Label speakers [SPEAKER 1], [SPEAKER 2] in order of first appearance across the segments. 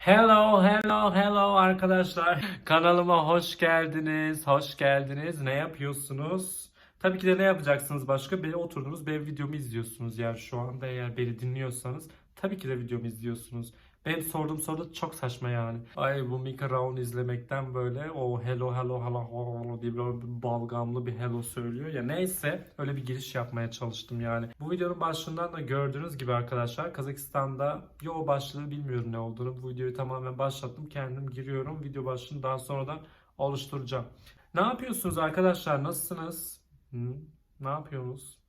[SPEAKER 1] Hello, hello, hello arkadaşlar. Kanalıma hoş geldiniz. Hoş geldiniz. Ne yapıyorsunuz? Tabii ki de ne yapacaksınız başka? Beni oturdunuz, benim videomu izliyorsunuz. Yani şu anda eğer beni dinliyorsanız tabii ki de videomu izliyorsunuz. Benim sorduğum soru çok saçma yani. Ay bu Mika Raon izlemekten böyle o hello hello hello hello diye böyle bir balgamlı bir hello söylüyor ya neyse öyle bir giriş yapmaya çalıştım yani. Bu videonun başlığından da gördüğünüz gibi arkadaşlar Kazakistan'da yo başlığı bilmiyorum ne olduğunu. Bu videoyu tamamen başlattım kendim giriyorum. Video başlığını daha sonradan oluşturacağım. Ne yapıyorsunuz arkadaşlar nasılsınız? Hı? Ne yapıyorsunuz?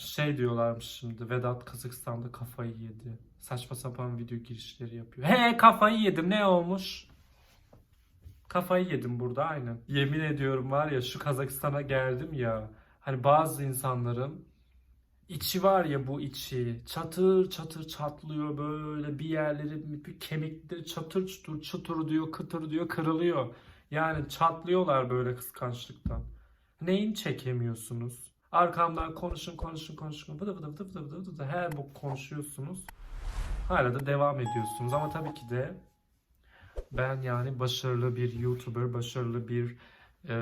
[SPEAKER 1] Şey diyorlarmış şimdi Vedat Kazakistan'da kafayı yedi. Saçma sapan video girişleri yapıyor. He kafayı yedim ne olmuş? Kafayı yedim burada aynen. Yemin ediyorum var ya şu Kazakistan'a geldim ya. Hani bazı insanların içi var ya bu içi çatır çatır çatlıyor böyle bir yerleri bir kemikleri çatır çutur çutur diyor kıtır diyor kırılıyor. Yani çatlıyorlar böyle kıskançlıktan. Neyin çekemiyorsunuz? Arkamdan konuşun konuşun konuşun. Vıdı vıdı vıdı vıdı vıdı vıdı her bu konuşuyorsunuz. Hala da devam ediyorsunuz. Ama tabii ki de ben yani başarılı bir YouTuber, başarılı bir e,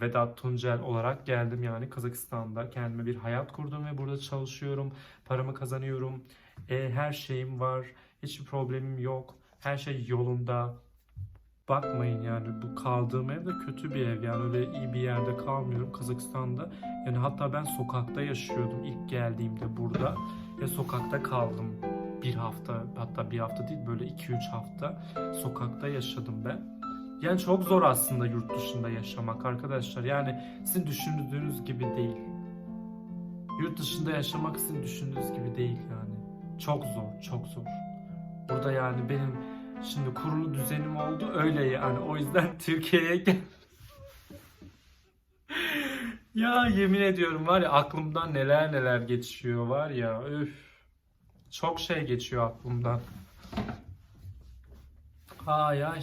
[SPEAKER 1] Vedat Tuncel olarak geldim. Yani Kazakistan'da kendime bir hayat kurdum ve burada çalışıyorum, paramı kazanıyorum, E, her şeyim var, hiçbir problemim yok, her şey yolunda. Bakmayın yani bu kaldığım ev de kötü bir ev yani öyle iyi bir yerde kalmıyorum Kazakistan'da. Yani hatta ben sokakta yaşıyordum ilk geldiğimde burada ve sokakta kaldım bir hafta hatta bir hafta değil böyle 2-3 hafta sokakta yaşadım ben. Yani çok zor aslında yurt dışında yaşamak arkadaşlar. Yani sizin düşündüğünüz gibi değil. Yurt dışında yaşamak sizin düşündüğünüz gibi değil yani. Çok zor, çok zor. Burada yani benim şimdi kurulu düzenim oldu öyle yani. O yüzden Türkiye'ye gel. ya yemin ediyorum var ya aklımdan neler neler geçiyor var ya. Öf. Çok şey geçiyor aklımdan. Ay ay.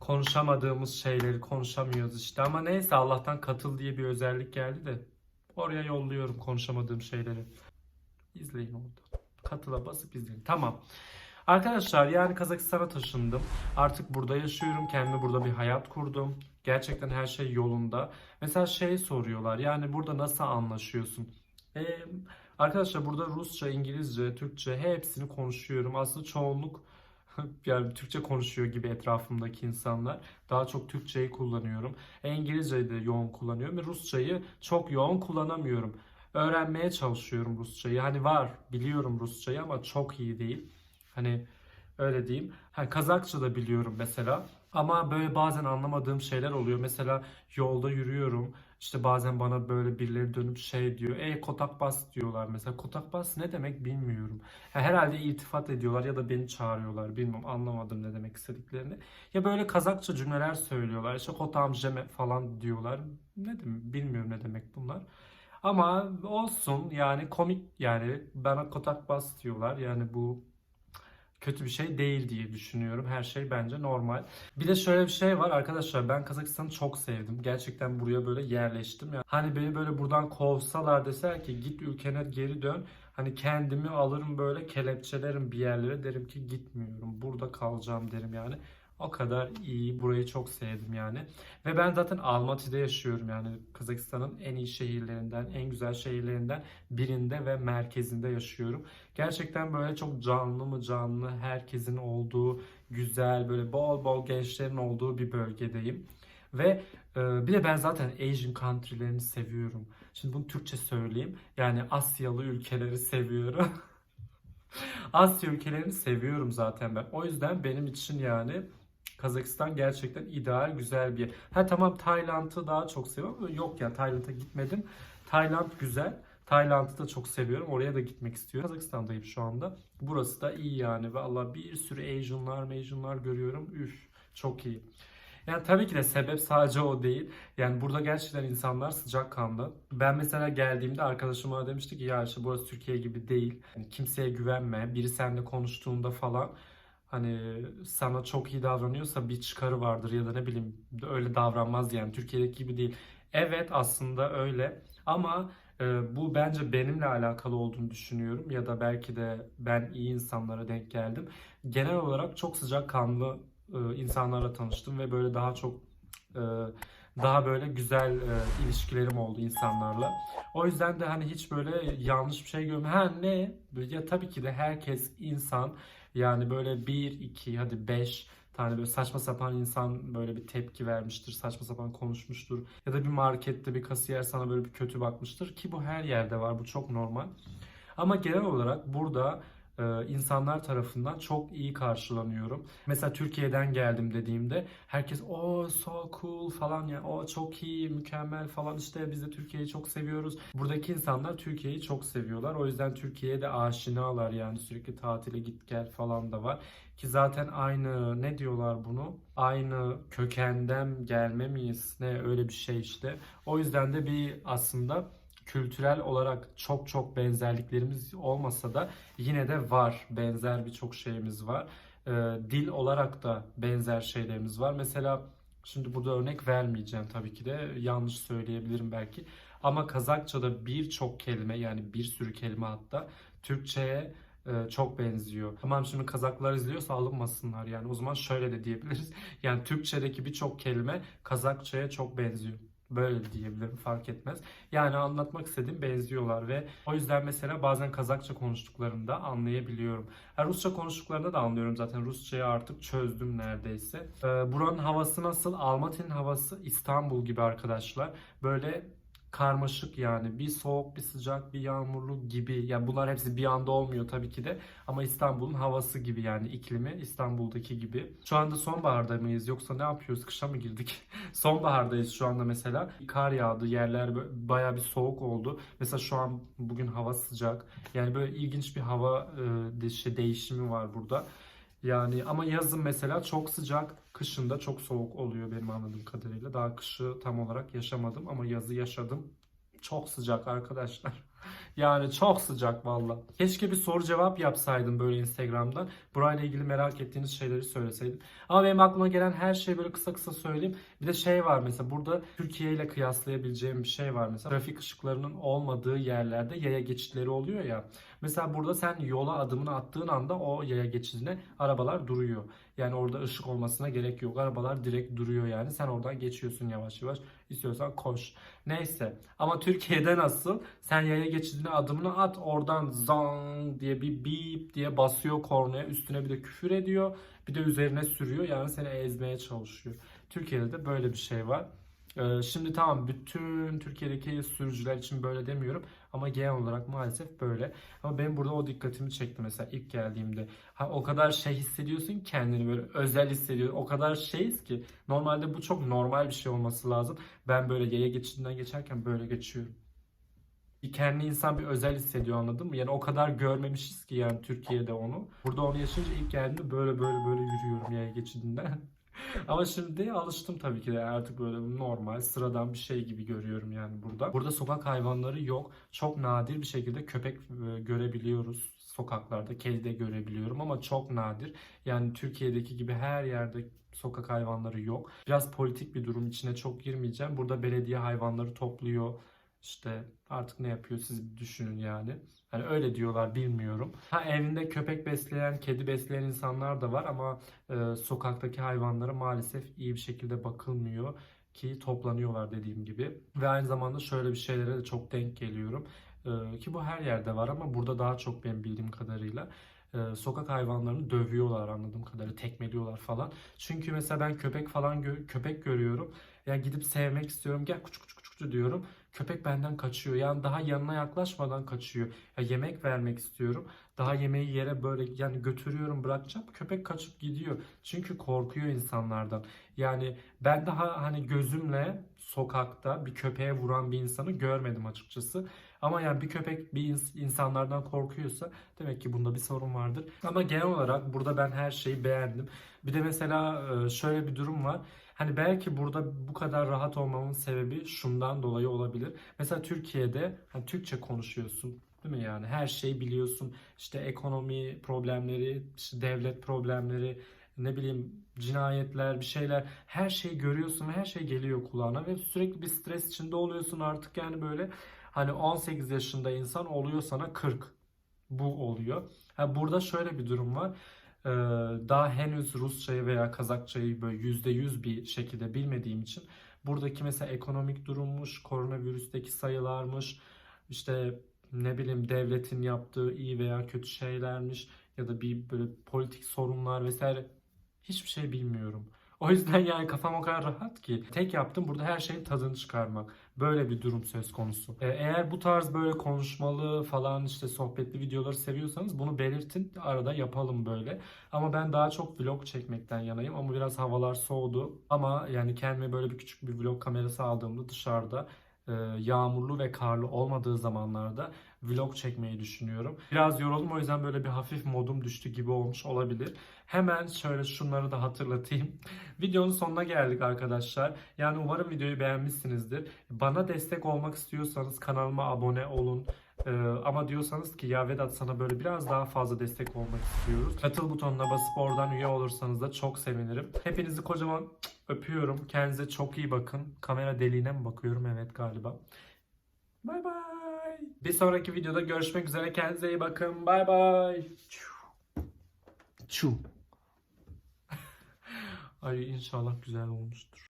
[SPEAKER 1] Konuşamadığımız şeyleri konuşamıyoruz işte. Ama neyse Allah'tan katıl diye bir özellik geldi de. Oraya yolluyorum konuşamadığım şeyleri. İzleyin orada. Katıla basıp izleyin. Tamam. Arkadaşlar yani Kazakistan'a taşındım. Artık burada yaşıyorum. Kendime burada bir hayat kurdum. Gerçekten her şey yolunda. Mesela şey soruyorlar. Yani burada nasıl anlaşıyorsun? Eee Arkadaşlar burada Rusça, İngilizce, Türkçe hepsini konuşuyorum. Aslında çoğunluk yani Türkçe konuşuyor gibi etrafımdaki insanlar. Daha çok Türkçeyi kullanıyorum. İngilizceyi de yoğun kullanıyorum. Rusçayı çok yoğun kullanamıyorum. Öğrenmeye çalışıyorum Rusçayı. Hani var biliyorum Rusçayı ama çok iyi değil. Hani öyle diyeyim. Ha, Kazakça da biliyorum mesela. Ama böyle bazen anlamadığım şeyler oluyor. Mesela yolda yürüyorum. İşte bazen bana böyle birileri dönüp şey diyor. E kotak bas diyorlar mesela. Kotak bas ne demek bilmiyorum. Ya herhalde iltifat ediyorlar ya da beni çağırıyorlar. Bilmiyorum anlamadım ne demek istediklerini. Ya böyle Kazakça cümleler söylüyorlar. İşte kotam jeme falan diyorlar. Ne demek bilmiyorum ne demek bunlar. Ama olsun yani komik yani bana kotak bas diyorlar. Yani bu kötü bir şey değil diye düşünüyorum. Her şey bence normal. Bir de şöyle bir şey var arkadaşlar ben Kazakistan'ı çok sevdim. Gerçekten buraya böyle yerleştim. Yani hani beni böyle buradan kovsalar deser ki git ülkene geri dön. Hani kendimi alırım böyle kelepçelerim bir yerlere derim ki gitmiyorum. Burada kalacağım derim yani. O kadar iyi. Burayı çok sevdim yani. Ve ben zaten Almaty'de yaşıyorum yani. Kazakistan'ın en iyi şehirlerinden, en güzel şehirlerinden birinde ve merkezinde yaşıyorum. Gerçekten böyle çok canlı mı canlı, herkesin olduğu, güzel, böyle bol bol gençlerin olduğu bir bölgedeyim. Ve e, bir de ben zaten Asian country'lerini seviyorum. Şimdi bunu Türkçe söyleyeyim. Yani Asyalı ülkeleri seviyorum. Asya ülkelerini seviyorum zaten ben. O yüzden benim için yani Kazakistan gerçekten ideal, güzel bir yer. Ha tamam Tayland'ı daha çok seviyorum yok ya Tayland'a gitmedim. Tayland güzel. Tayland'ı da çok seviyorum. Oraya da gitmek istiyorum. Kazakistan'dayım şu anda. Burası da iyi yani. Valla bir sürü Asian'lar, Asian'lar görüyorum. Üf çok iyi. Yani tabii ki de sebep sadece o değil. Yani burada gerçekten insanlar sıcakkanlı. Ben mesela geldiğimde arkadaşım bana demişti ki ya işte burası Türkiye gibi değil. Yani kimseye güvenme. Biri seninle konuştuğunda falan hani sana çok iyi davranıyorsa bir çıkarı vardır ya da ne bileyim öyle davranmaz yani Türkiye'deki gibi değil. Evet aslında öyle ama Ee, bu bence benimle alakalı olduğunu düşünüyorum ya da belki de ben iyi insanlara denk geldim. Genel olarak çok sıcakkanlı e, insanlarla tanıştım ve böyle daha çok e, daha böyle güzel e, ilişkilerim oldu insanlarla. O yüzden de hani hiç böyle yanlış bir şey görmedim. Ha ne? Ya tabii ki de herkes insan. Yani böyle bir, iki, hadi beş tane böyle saçma sapan insan böyle bir tepki vermiştir, saçma sapan konuşmuştur. Ya da bir markette bir kasiyer sana böyle bir kötü bakmıştır ki bu her yerde var, bu çok normal. Ama genel olarak burada insanlar tarafından çok iyi karşılanıyorum. Mesela Türkiye'den geldim dediğimde herkes o so cool falan ya o çok iyi mükemmel falan işte biz de Türkiye'yi çok seviyoruz. Buradaki insanlar Türkiye'yi çok seviyorlar. O yüzden Türkiye'ye de aşinalar yani sürekli tatile git gel falan da var. Ki zaten aynı ne diyorlar bunu? Aynı kökenden gelme miyiz? Ne öyle bir şey işte. O yüzden de bir aslında kültürel olarak çok çok benzerliklerimiz olmasa da yine de var. Benzer birçok şeyimiz var. Ee, dil olarak da benzer şeylerimiz var. Mesela şimdi burada örnek vermeyeceğim tabii ki de yanlış söyleyebilirim belki. Ama Kazakça'da birçok kelime yani bir sürü kelime hatta Türkçe'ye e, çok benziyor. Tamam şimdi Kazaklar izliyorsa alınmasınlar yani o zaman şöyle de diyebiliriz. Yani Türkçedeki birçok kelime Kazakça'ya çok benziyor. Böyle diyebilirim fark etmez. Yani anlatmak istediğim benziyorlar ve o yüzden mesela bazen Kazakça konuştuklarında anlayabiliyorum. Ha, Rusça konuştuklarında da anlıyorum zaten. Rusçayı artık çözdüm neredeyse. Ee, buranın havası nasıl? Almaty'nin havası İstanbul gibi arkadaşlar. Böyle karmaşık yani bir soğuk bir sıcak bir yağmurlu gibi yani bunlar hepsi bir anda olmuyor tabii ki de ama İstanbul'un havası gibi yani iklimi İstanbul'daki gibi. Şu anda sonbaharda mıyız yoksa ne yapıyoruz kışa mı girdik? Sonbahardayız şu anda mesela kar yağdı yerler baya bir soğuk oldu. Mesela şu an bugün hava sıcak yani böyle ilginç bir hava e, değişimi var burada. Yani ama yazın mesela çok sıcak, kışında çok soğuk oluyor benim anladığım kadarıyla. Daha kışı tam olarak yaşamadım ama yazı yaşadım. Çok sıcak arkadaşlar. Yani çok sıcak valla. Keşke bir soru cevap yapsaydım böyle Instagram'dan. Burayla ilgili merak ettiğiniz şeyleri söyleseydim. Ama benim aklıma gelen her şeyi böyle kısa kısa söyleyeyim. Bir de şey var mesela burada Türkiye ile kıyaslayabileceğim bir şey var mesela. Trafik ışıklarının olmadığı yerlerde yaya geçitleri oluyor ya. Mesela burada sen yola adımını attığın anda o yaya geçidine arabalar duruyor. Yani orada ışık olmasına gerek yok. Arabalar direkt duruyor yani. Sen oradan geçiyorsun yavaş yavaş. İstiyorsan koş. Neyse. Ama Türkiye'de nasıl? Sen yaya geçidine adımını at. Oradan zang diye bir bip diye basıyor kornaya. Üstüne bir de küfür ediyor. Bir de üzerine sürüyor. Yani seni ezmeye çalışıyor. Türkiye'de de böyle bir şey var. Ee, şimdi tamam bütün Türkiye'deki sürücüler için böyle demiyorum ama genel olarak maalesef böyle. Ama benim burada o dikkatimi çekti mesela ilk geldiğimde. Ha, o kadar şey hissediyorsun kendini böyle özel hissediyorsun. O kadar şeyiz ki normalde bu çok normal bir şey olması lazım. Ben böyle yaya geçidinden geçerken böyle geçiyorum. Kendi insan bir özel hissediyor anladın mı? Yani o kadar görmemişiz ki yani Türkiye'de onu. Burada onu yaşayınca ilk geldiğimde böyle böyle böyle yürüyorum yaya geçidinden. Ama şimdi alıştım tabii ki de artık böyle normal sıradan bir şey gibi görüyorum yani burada. Burada sokak hayvanları yok. Çok nadir bir şekilde köpek e, görebiliyoruz sokaklarda. Kedi de görebiliyorum ama çok nadir. Yani Türkiye'deki gibi her yerde sokak hayvanları yok. Biraz politik bir durum içine çok girmeyeceğim. Burada belediye hayvanları topluyor. İşte artık ne yapıyor siz düşünün yani. Hani öyle diyorlar bilmiyorum. Ha evinde köpek besleyen, kedi besleyen insanlar da var ama e, sokaktaki hayvanlara maalesef iyi bir şekilde bakılmıyor ki toplanıyorlar dediğim gibi. Ve aynı zamanda şöyle bir şeylere de çok denk geliyorum. E, ki bu her yerde var ama burada daha çok benim bildiğim kadarıyla e, sokak hayvanlarını dövüyorlar anladığım kadarıyla tekmeliyorlar falan. Çünkü mesela ben köpek falan gö- köpek görüyorum. Yani gidip sevmek istiyorum. Gel küçük küçük küçük diyorum. Köpek benden kaçıyor. Yani daha yanına yaklaşmadan kaçıyor. Ya yemek vermek istiyorum. Daha yemeği yere böyle yani götürüyorum bırakacağım. Köpek kaçıp gidiyor. Çünkü korkuyor insanlardan. Yani ben daha hani gözümle sokakta bir köpeğe vuran bir insanı görmedim açıkçası. Ama yani bir köpek bir ins- insanlardan korkuyorsa demek ki bunda bir sorun vardır. Ama genel olarak burada ben her şeyi beğendim. Bir de mesela şöyle bir durum var. Hani belki burada bu kadar rahat olmamın sebebi şundan dolayı olabilir. Mesela Türkiye'de hani Türkçe konuşuyorsun. Değil mi yani? Her şeyi biliyorsun. İşte ekonomi problemleri, işte devlet problemleri, ne bileyim cinayetler, bir şeyler. Her şeyi görüyorsun ve her şey geliyor kulağına ve sürekli bir stres içinde oluyorsun artık yani böyle Hani 18 yaşında insan oluyor sana 40. Bu oluyor. Ha, burada şöyle bir durum var. Ee, daha henüz Rusçayı veya Kazakçayı böyle %100 bir şekilde bilmediğim için buradaki mesela ekonomik durummuş, koronavirüsteki sayılarmış, işte ne bileyim devletin yaptığı iyi veya kötü şeylermiş ya da bir böyle politik sorunlar vesaire hiçbir şey bilmiyorum. O yüzden yani kafam o kadar rahat ki. Tek yaptım burada her şeyin tadını çıkarmak. Böyle bir durum söz konusu. Ee, Eğer bu tarz böyle konuşmalı falan işte sohbetli videoları seviyorsanız bunu belirtin. Arada yapalım böyle. Ama ben daha çok vlog çekmekten yanayım. Ama biraz havalar soğudu. Ama yani kendime böyle bir küçük bir vlog kamerası aldığımda dışarıda e, yağmurlu ve karlı olmadığı zamanlarda vlog çekmeyi düşünüyorum. Biraz yoruldum o yüzden böyle bir hafif modum düştü gibi olmuş olabilir. Hemen şöyle şunları da hatırlatayım. Videonun sonuna geldik arkadaşlar. Yani umarım videoyu beğenmişsinizdir. Bana destek olmak istiyorsanız kanalıma abone olun. Ee, ama diyorsanız ki ya Vedat sana böyle biraz daha fazla destek olmak istiyoruz. Katıl butonuna basıp oradan üye olursanız da çok sevinirim. Hepinizi kocaman öpüyorum. Kendinize çok iyi bakın. Kamera deliğine mi bakıyorum? Evet galiba. Bay bay. Bir sonraki videoda görüşmek üzere. Kendinize iyi bakın. Bay bay. Çu. Ay inşallah güzel olmuştur.